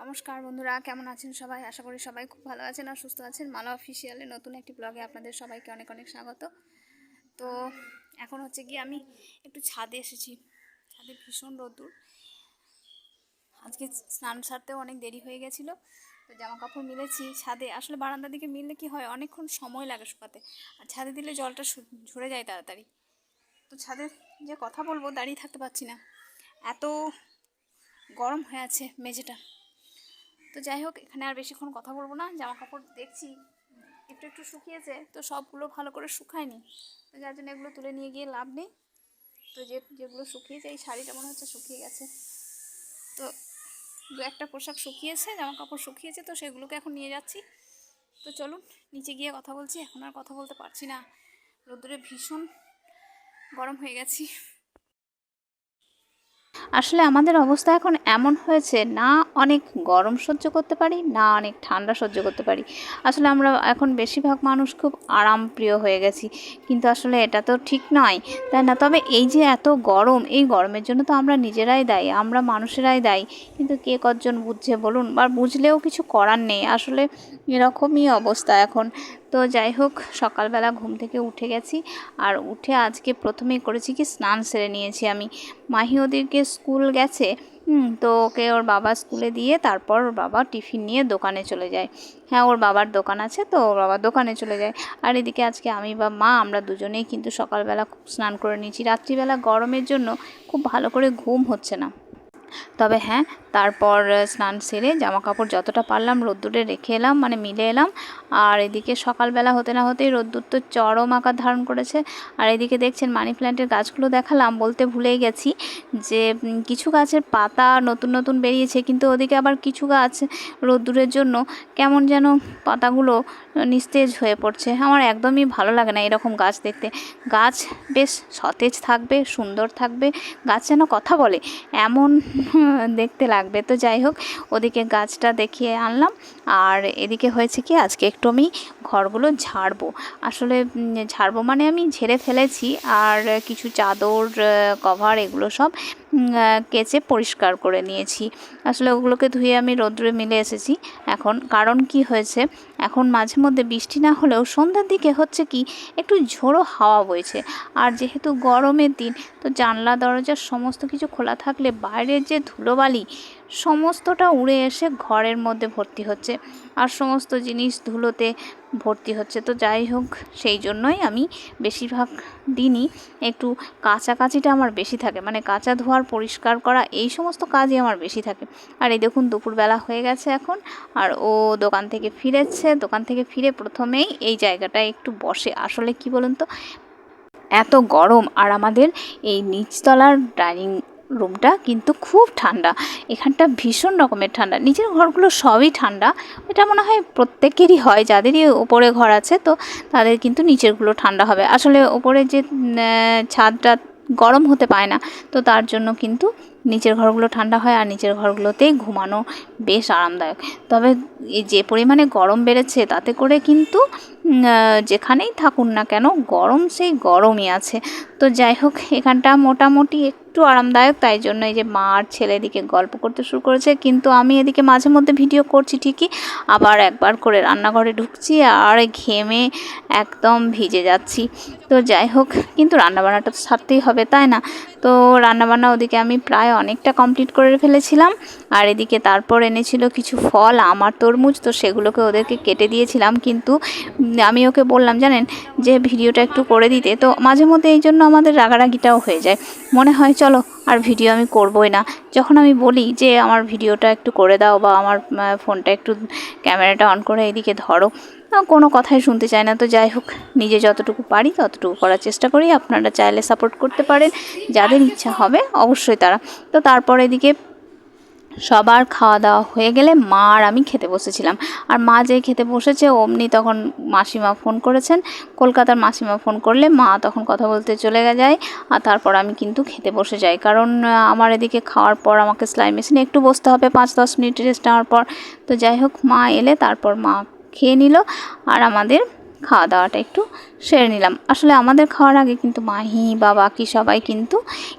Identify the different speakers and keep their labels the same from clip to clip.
Speaker 1: নমস্কার বন্ধুরা, কেমন আছেন সবাই? আশা করি সবাই খুব ভালো আছেন আর সুস্থ আছেন। মালা অফিসিয়ালে নতুন একটি ব্লগে আপনাদের সবাইকে অনেক অনেক স্বাগত। তো এখন হচ্ছে গিয়ে আমি একটু ছাদে এসেছি। ছাদে ভীষণ রোদ্দুর। আজকে স্নান সারতেও অনেক দেরি হয়ে গেছিল। তো জামা কাপড় মিলেছি ছাদে। আসলে বারান্দার দিকে মিললে কি হয়? অনেকক্ষণ সময় লাগে শুকাতে। আর ছাদে দিলে জলটা ঝরে যায় তাড়াতাড়ি। তো ছাদে যে কথা বলব, দাঁড়িয়ে থাকতে পারছি না। এত গরম হয়ে আছে মেঝেটা। তো যাই হোক এখানে আর বেশিক্ষণ কথা বলব না। জামা কাপড় দেখছি, একটু একটু শুকিয়েছে, তো সবগুলো ভালো করে শুকায়নি। তো যার জন্য এগুলো তুলে নিয়ে গিয়ে লাভ নেই। তো যে, যেগুলো শুকিয়েছে, এই শাড়িটা মনে হচ্ছে শুকিয়ে গেছে। তো দু একটা পোশাক শুকিয়েছে জামা কাপড় শুকিয়েছে, তো সেগুলোকে এখন নিয়ে যাচ্ছি। তো চলুন, নিচে গিয়ে কথা বলছি। এখন আর কথা বলতে পারছি না। রোদ্দুরে ভীষণ গরম হয়ে গেছি। আসলে আমাদের অবস্থা এখন এমন হয়েছে, না অনেক গরম সহ্য করতে পারি, না অনেক ঠান্ডা সহ্য করতে পারি। আসলে আমরা এখন বেশিরভাগ মানুষ খুব আরামপ্রিয় হয়ে গেছি, কিন্তু আসলে এটা তো ঠিক নয়, তাই না? তবে এই যে এত গরম, এই গরমের জন্য তো আমরা নিজেরাই দায়ী, আমরা মানুষেরাই দায়ী, কিন্তু কে কজন বুঝছে বলুন? বা বুঝলেও কিছু করার নেই, আসলে এরকমই অবস্থা এখন। তো যাই হোক, সকালবেলা ঘুম থেকে উঠে গেছি। আর উঠে আজকে প্রথমেই করেছি কি, স্নান সেরে নিয়েছি আমি। মাহি ওদেরকে স্কুল গেছে তো ওকে ওর বাবা স্কুলে দিয়ে তারপর ওর বাবা টিফিন নিয়ে দোকানে চলে যায়। হ্যাঁ ওর বাবার দোকান আছে তো ওর বাবা দোকানে চলে যায়। আর এদিকে আজকে আমি বা মা, আমরা দুজনেই কিন্তু সকালবেলা খুব স্নান করে নিয়েছি। রাত্রিবেলা গরমের জন্য খুব ভালো করে ঘুম হচ্ছে না। তবে হ্যাঁ তারপর স্নান সেরে জামা কাপড় যতটা পারলাম রোদ্দুরে রেখে এলাম মানে মিলে এলাম। আর এদিকে সকালবেলা হতে না হতেই রোদ্দুর তো চরম আকার ধারণ করেছে। আর এদিকে দেখছেন মানি প্ল্যান্টের গাছগুলো দেখালাম বলতে ভুলেই গেছি যে কিছু গাছের পাতা নতুন নতুন বেরিয়েছে, কিন্তু ওদিকে আবার কিছু গাছ রোদ্দুরের জন্য কেমন যেন পাতাগুলো নিস্তেজ হয়ে পড়ছে। আমার একদমই ভালো লাগে না এরকম গাছ দেখতে। গাছ বেশ সতেজ থাকবে, সুন্দর থাকবে, গাছ যেন কথা বলে, এমন দেখতে লাগবে। তো যাই হোক, ওদিকে গাছটা দেখিয়ে আনলাম। আর এদিকে হয়েছে কি, আজকে একটু আমি ঘরগুলো ঝাড়বো। আসলে ঝাড়বো মানে আমি ঝেড়ে ফেলেছি। আর কিছু চাদর কভার এগুলো সব কেচে পরিষ্কার করে নিয়েছি। আসলে ওগুলোকে ধুয়ে আমি রোদ্রে মিলে এসেছি। এখন কারণ কি হয়েছে? এখন মাঝে মধ্যে বৃষ্টি না হলেও সন্ধ্যার দিকে হচ্ছে কি, একটু ঝোড়ো হাওয়া বইছে। আর যেহেতু গরমের দিন, তো জানলা, দরজার সমস্ত কিছু খোলা থাকলে বাইরের যে ধুলোবালি সমস্তটা উড়ে এসে ঘরের মধ্যে ভর্তি হচ্ছে। আর সমস্ত জিনিস ধুলোতে ভর্তি হচ্ছে। তো যাই হোক, সেই জন্যই আমি বেশিরভাগ দিনই একটু কাচাকাচিটা আমার বেশি থাকে। মানে কাঁচা ধোয়ার, পরিষ্কার করা, এই সমস্ত কাজই আমার বেশি থাকে। আর এই দেখুন, দুপুরবেলা হয়ে গেছে এখন। আর ও দোকান থেকে ফিরেছে। দোকান থেকে ফিরে প্রথমেই এই জায়গাটায় একটু বসে। আসলে কি বলুন তো? এত গরম। আর আমাদের এই নিচতলার ডাইনিং রুমটা কিন্তু খুব ঠান্ডা। এখানটা ভীষণ রকমের ঠান্ডা। নিচের ঘরগুলো সবই ঠান্ডা। এটা মনে হয় প্রত্যেকেরই হয়, যাদেরই ওপরে ঘর আছে, তো তাদের কিন্তু নিচেরগুলো ঠান্ডা হবে। আসলে ওপরে যে ছাদটা গরম হতে পায় না, তো তার জন্য কিন্তু নিচের ঘরগুলো ঠান্ডা হয় আর নিচের ঘরগুলোতেই ঘুমানো বেশ আরামদায়ক। তবে যে পরিমাণে গরম বেড়েছে, তাতে করে কিন্তু যেখানেই থাকুন না কেন, গরম সেই গরমই আছে। তো যাই হোক, এখানটা মোটামুটি একটু আরামদায়ক, তাই জন্য এই যে মা আর ছেলে এদিকে গল্প করতে শুরু করেছে। কিন্তু আমি এদিকে মাঝে মধ্যে ভিডিও করছি ঠিকই, আবার একবার করে রান্নাঘরে ঢুকছি আর ঘেমে একদম ভিজে যাচ্ছি। তো যাই হোক, কিন্তু রান্নাবান্নাটা তো সারতেই হবে, তাই না? তো রান্নাবান্না ওদিকে আমি প্রায় অনেকটা কমপ্লিট করে ফেলেছিলাম। আর এদিকে তারপর এনেছিল কিছু ফল, আমার তরমুজ, তো সেগুলোকে ওদেরকে কেটে দিয়েছিলাম। কিন্তু আমি ওকে বললাম, জানেন, যে ভিডিওটা একটু করে দিতে। তো মাঝে মধ্যে এই জন্য আমাদের রাগারাগিটাও হয়ে যায়। মনে হয়, চলো আর ভিডিও আমি করবই না। যখন আমি বলি যে, আমার ভিডিওটা একটু করে দাও বা আমার ফোনটা একটু ক্যামেরাটা অন করে এদিকে ধরো কোনো কথাই শুনতে চায় না। তো যাই হোক, নিজে যতটুকু পারি ততটুকু করার চেষ্টা করি। আপনারা চাইলে সাপোর্ট করতে পারেন। যাদের ইচ্ছা হবে অবশ্যই তারা। তো তারপর এদিকে সবার খাওয়া দাওয়া হয়ে গেলে মা আর আমি খেতে বসেছিলাম। আর মা যে খেতে বসেছে, অমনি তখন মাসিমা ফোন করেছেন। কলকাতার মাসিমা ফোন করলে মা তখন কথা বলতে চলে যায় আর তারপর আমি কিন্তু খেতে বসে যাই। কারণ আমার এদিকে খাওয়ার পর আমাকে সেলাই মেশিনে একটু বসতে হবে পাঁচ দশ মিনিট রেস্ট নেওয়ার পর। তো যাই হোক, মা এলে, তারপর মা খেয়ে নিল। আর আমাদের খাওয়া দাওয়াটা একটু সেরে নিলাম। আসলে আমাদের খাওয়ার আগে কিন্তু মাহি বা বাকি সবাই কিন্তু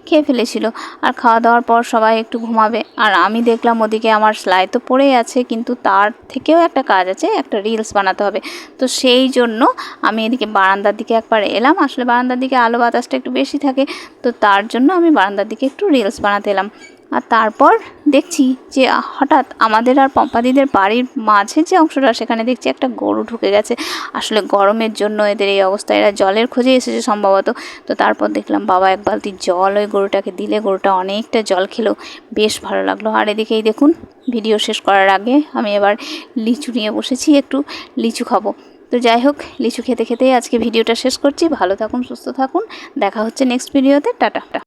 Speaker 1: খেয়ে ফেলেছিল। আর খাওয়া দাওয়ার পর সবাই একটু ঘুমাবে। আর আমি দেখলাম ওদিকে আমার সেলাই তো পড়েই আছে, কিন্তু তার থেকেও একটা কাজ আছে, একটা রিলস বানাতে হবে। তো সেই জন্য আমি এদিকে বারান্দার দিকে একবার এলাম। আসলে বারান্দার দিকে আলো বাতাসটা একটু বেশি থাকে, তো তার জন্য আমি বারান্দার দিকে একটু রিলস বানাতে এলাম। তারপর দেখছি যে হঠাৎ আমাদের আর পম্পাদিদের বাড়ির মাঝে যে অংশটা, সেখানে দেখছি একটা গরু ঢুকে গেছে। আসলে গরমের জন্য এদের এই অবস্থা, এরা জলের খোঁজে এসেছে সম্ভবত। তো তারপর দেখলাম, বাবা, এক বালতি জল ওই গরুটাকে দিলে, গরুটা অনেকটা জল খেলো, বেশ ভালো লাগল। আর এদিকেই দেখুন, ভিডিও শেষ করার আগে আমি এবার লিচু নিয়ে বসেছি, একটু লিচু খাব। তো যাই হোক, লিচু খেতে খেতেই আজকে ভিডিওটা শেষ করছি। ভালো থাকুন, সুস্থ থাকুন। দেখা হচ্ছে নেক্সট ভিডিওতে টাটা।